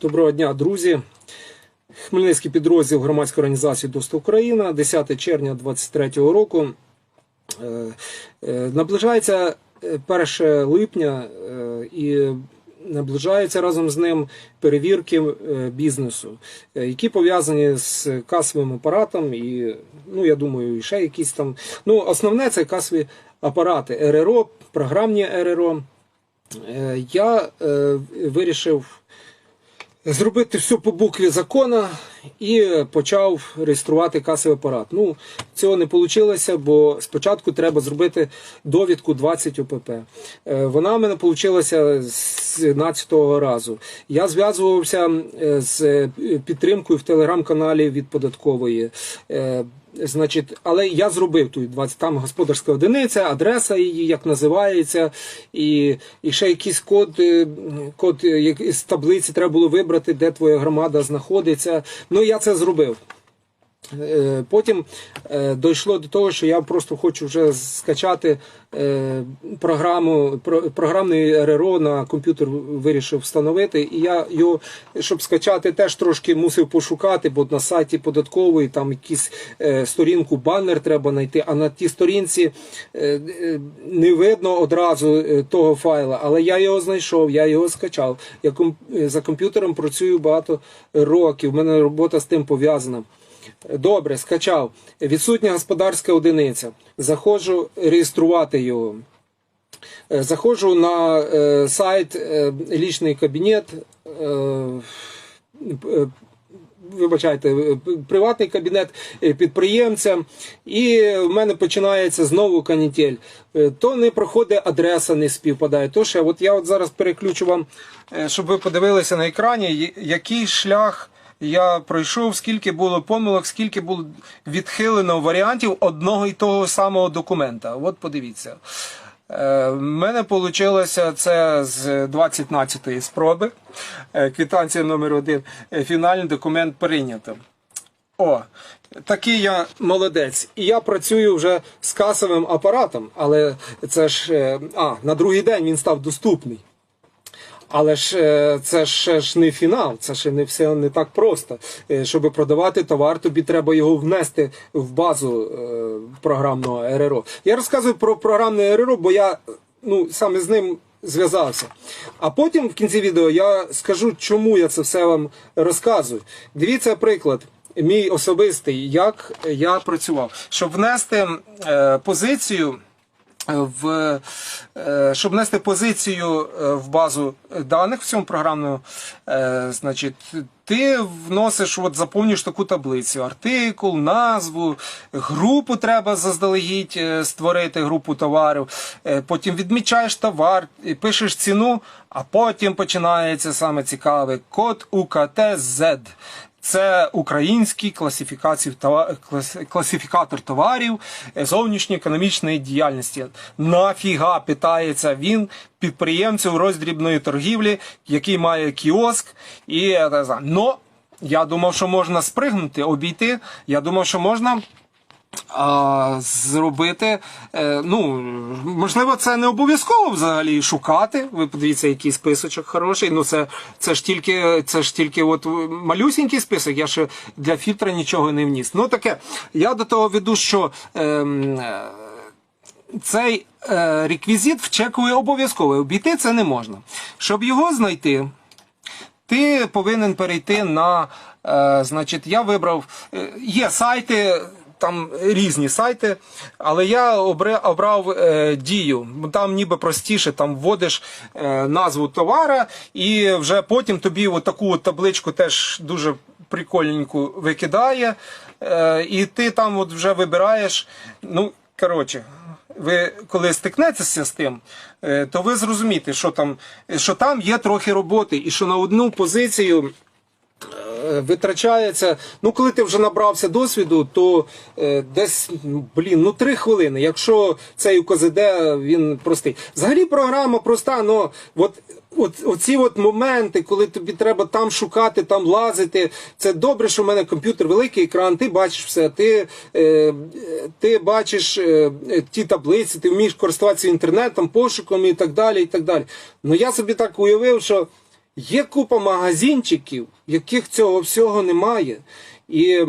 Доброго дня, друзі. Хмельницький підрозділ громадської організації Доста Україна, 10 червня 2023 року. Е, е, Наближається е, 1 липня е, і наближаються разом з ним перевірки бізнесу, які пов'язані з касовим апаратом і, ну, я думаю, і ще якісь там. Ну, основне це касові апарати РРО, програмні РРО. Я вирішив зробити все по букві закона і почав реєструвати касовий апарат. Ну, цього не вийшло, бо спочатку треба зробити довідку 20 ОПП. Е, Вона в мене вийшла з 17-го разу. Я зв'язувався е, з підтримкою в телеграм-каналі від податкової. Значить, але я зробив тут 20, там господарська одиниця, адреса її, як називається, і, і ще якийсь код, е, код е, як- з таблиці треба було вибрати, де твоя громада знаходиться. Ну, я це зробив. Е, Потім е, дійшло до того, що я просто хочу вже скачати е, програму, про- програмний РРО на комп'ютер вирішив встановити. І я його, щоб скачати, теж трошки мусив пошукати, бо на сайті податкової там якісь сторінку банер треба знайти, а на тій сторінці не видно одразу того файла. Але я його знайшов, я його скачав. Я за комп'ютером працюю багато років. У мене робота з тим пов'язана. Добре, скачав. Відсутня господарська одиниця. Заходжу реєструвати його. Е, Заходжу на е, сайт е, лічний кабінет. е, е, Вибачайте, е, приватний кабінет підприємця, і в мене починається знову канітель. То не проходить адреса, не співпадає. То ще, от я от зараз переключу вам, щоб ви подивилися на екрані, який шлях я пройшов, скільки було помилок, скільки було відхилено варіантів одного і того самого документа. От подивіться. Е, В мене вийшло це з 19-ї спроби. Е, Квитанція номер один. Е, Фінальний документ прийнято. О, такий я молодець. І я працюю вже з касовим апаратом, але це ж. е, А, на другий день він став доступний. Але ж е, це ще ж не фінал, це ще не все не так просто. Е, Щоб продавати товар, тобі треба його внести в базу е, програмного РРО. Я розказую про програмне РРО, бо я ну, саме з ним зв'язався. А потім в кінці відео я скажу, чому я це все вам розказую. Дивіться приклад. Мій особистий, як я працював, щоб внести е, позицію в, е, щоб внести позицію е, в базу даних в цьому програмному, е, значить, ти вносиш, от заповнюєш таку таблицю: артикул, назву, групу треба заздалегідь е, створити групу товарів. Е, Потім відмічаєш товар, пишеш ціну, а потім починається саме цікаве код УКТ-Z. Це український класифікацій класифікатор товарів зовнішньої зовнішньоекономічної діяльності. Нафіга питається він підприємцю роздрібної торгівлі, який має кіоск і е. Но я думав, що можна спригнути, обійти. Я думав, що можна зробити. Е, ну, можливо, це не обов'язково взагалі шукати. Ви подивіться, який списочок хороший. Ну, це, це ж тільки, це ж тільки от малюсінький список, я ще для фільтра нічого не вніс. Ну таке, я до того веду, що. ем, цей е, реквізит в чекові обов'язковий. Обійти це не можна. Щоб його знайти, ти повинен перейти на. Е, значить, я вибрав. е, є сайти. Там різні сайти, але я обрав е, дію. Там ніби простіше, там вводиш е, назву товара, і вже потім тобі таку табличку теж дуже прикольненьку викидає. Е, і ти там от вже вибираєш. Ну, коротше, ви коли стикнетеся з тим, то ви зрозумієте, що там, що там є трохи роботи, і що на одну позицію. Е, Витрачається, ну коли ти вже набрався досвіду, то е, десь ну, блін, ну три хвилини. Якщо цей УКЗД він простий. Взагалі програма проста, але от, от оці от моменти, коли тобі треба там шукати, там лазити. Це добре, що в мене комп'ютер, великий екран, ти бачиш все, ти, е, ти бачиш е, е, ті таблиці, ти вмієш користуватися інтернетом, пошуком і так далі. і так далі. Ну я собі так уявив, що. Є купа магазинчиків, яких цього всього немає. І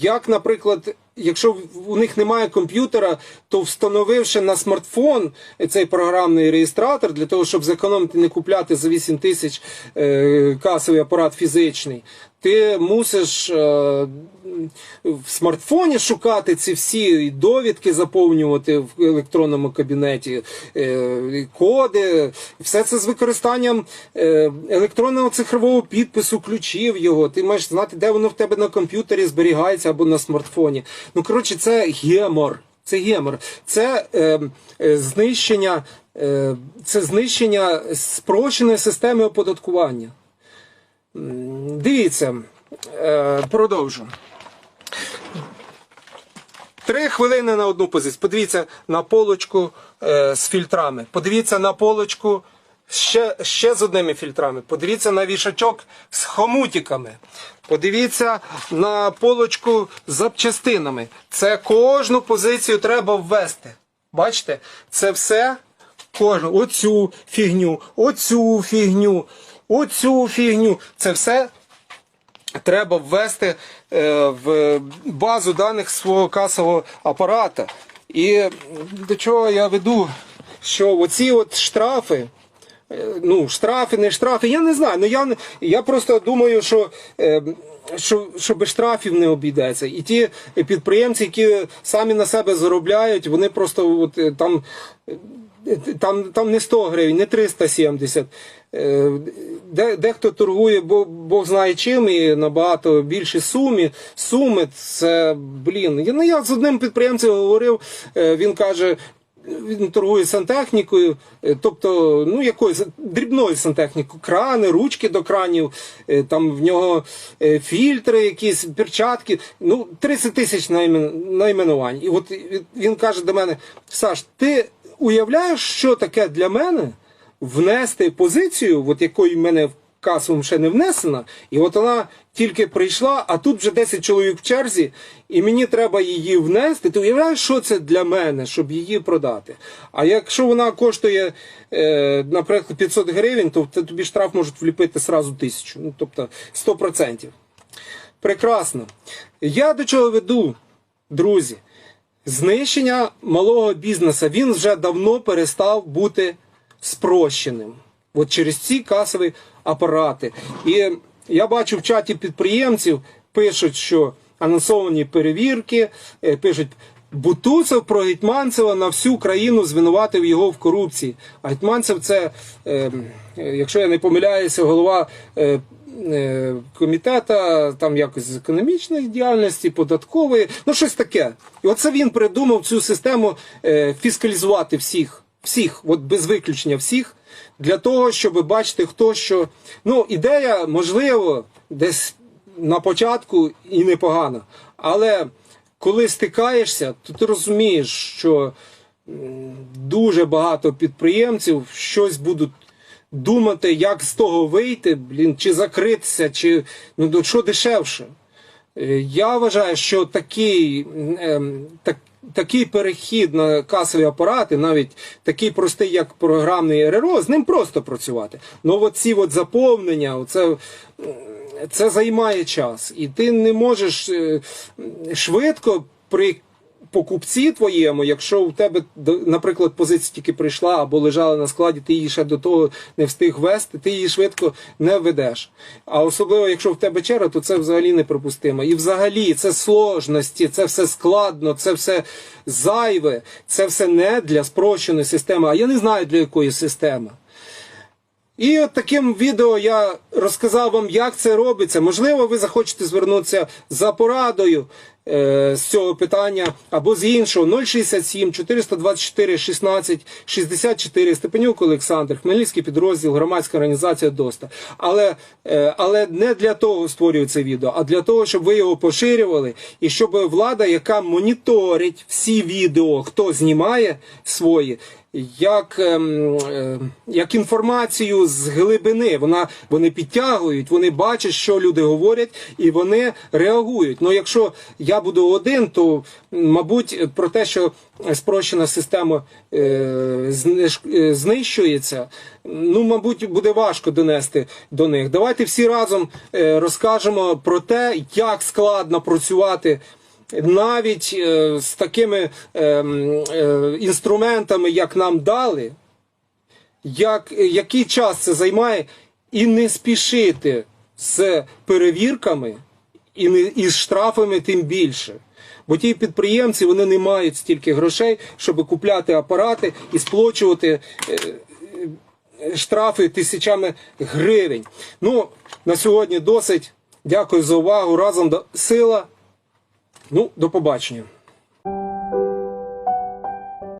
як, наприклад, якщо у них немає комп'ютера, то встановивши на смартфон цей програмний реєстратор для того, щоб зекономити, не купляти за 8 тисяч е, касовий апарат фізичний, ти мусиш е, в смартфоні шукати ці всі довідки, заповнювати в електронному кабінеті, е, коди, все це з використанням е, електронного цифрового підпису, ключів його. Ти маєш знати, де воно в тебе на комп'ютері зберігається або на смартфоні. Ну коротше, це гемор. Це гемор. Це е, е, знищення, це знищення спрощеної системи оподаткування. Дивіться, е, продовжу. Три хвилини на одну позицію. Подивіться на полочку е, з фільтрами. Подивіться на полочку ще, ще з одними фільтрами. Подивіться на вішачок з хомутиками. Подивіться на полочку з запчастинами. Це кожну позицію треба ввести. Бачите? Це все кожну. Оцю фігню, оцю фігню, оцю фігню. Це все треба ввести е, в базу даних свого касового апарата. І до чого я веду, що оці от штрафи. е, Ну, штрафи, не штрафи, я не знаю. Ну я я просто думаю, що, е, що, що без штрафів не обійдеться. І ті підприємці, які самі на себе заробляють, вони просто от, там там, там не 100 гривень, не 370. Е, Де, дехто торгує, бо Бог знає чим, і набагато більші суми. Суми це, блін. Я, ну, я з одним підприємцем говорив, е, він каже. Він торгує сантехнікою, е, тобто, ну якоюсь дрібною сантехнікою, крани, ручки до кранів, там в нього фільтри, якісь перчатки. Ну, 30 тисяч найменувань. І от він каже до мене: Саш, ти уявляєш, що таке для мене внести позицію, от якої в мене в касовому ще не внесена, і от вона тільки прийшла, а тут вже 10 чоловік в черзі, і мені треба її внести. Ти уявляєш, що це для мене, щоб її продати? А якщо вона коштує, е, наприклад, 500 гривень, то тобі штраф можуть вліпити сразу тисячу, ну тобто 100%. Прекрасно. Я до чого веду, друзі? Знищення малого бізнесу він вже давно перестав бути спрощеним. От через ці касові апарати. І я бачу в чаті підприємців пишуть, що анонсовані перевірки, е, пишуть. Бутусов про Гетьманцева на всю країну звинуватив його в корупції. А Гетьманцев це, е, якщо я не помиляюся, голова е, е, комітета там якось з економічної діяльності, податкової, ну щось таке. І оце він придумав цю систему е, фіскалізувати всіх, всіх, от без виключення всіх, для того, щоб бачити, хто що. Ну, ідея, можливо, десь на початку і непогана. Але коли стикаєшся, то ти розумієш, що дуже багато підприємців щось будуть думати, як з того вийти, блін, чи закритися, чи ну що дешевше. Е, Я вважаю, що такий, ем, так, такий перехід на касові апарати, навіть такий простий, як програмний РРО, з ним просто працювати. Ну, от ці от заповнення, оце, це займає час. І ти не можеш е, швидко при покупці твоєму, якщо у тебе, наприклад, позиція тільки прийшла або лежала на складі, ти її ще до того не встиг вести, ти її швидко не введеш. А особливо, якщо в тебе черга, то це взагалі неприпустимо. І взагалі це сложності, це все складно, це все зайве, це все не для спрощеної системи. А я не знаю для якої системи. І от таким відео я розказав вам, як це робиться. Можливо, ви захочете звернутися за порадою з цього питання або з іншого 067 424 16 64 Степанюк Олександр, Хмельницький підрозділ, громадська організація ДОСТА. Але, е, але не для того створюю це відео, а для того, щоб ви його поширювали і щоб влада, яка моніторить всі відео, хто знімає свої, як, ем, е, як інформацію з глибини. Вона, вони підтягують, вони бачать, що люди говорять, і вони реагують. Ну, якщо я буду один, то, мабуть, про те, що спрощена система е, е, знищується, ну, мабуть, буде важко донести до них. Давайте всі разом е, розкажемо про те, як складно працювати навіть е, з такими е, е, інструментами, як нам дали, як, який час це займає, і не спішити з перевірками і, не, і з штрафами тим більше. Бо ті підприємці вони не мають стільки грошей, щоб купляти апарати і сплачувати е, е, штрафи тисячами гривень. Ну, на сьогодні досить. Дякую за увагу. Разом до сила. Ну, до побачення.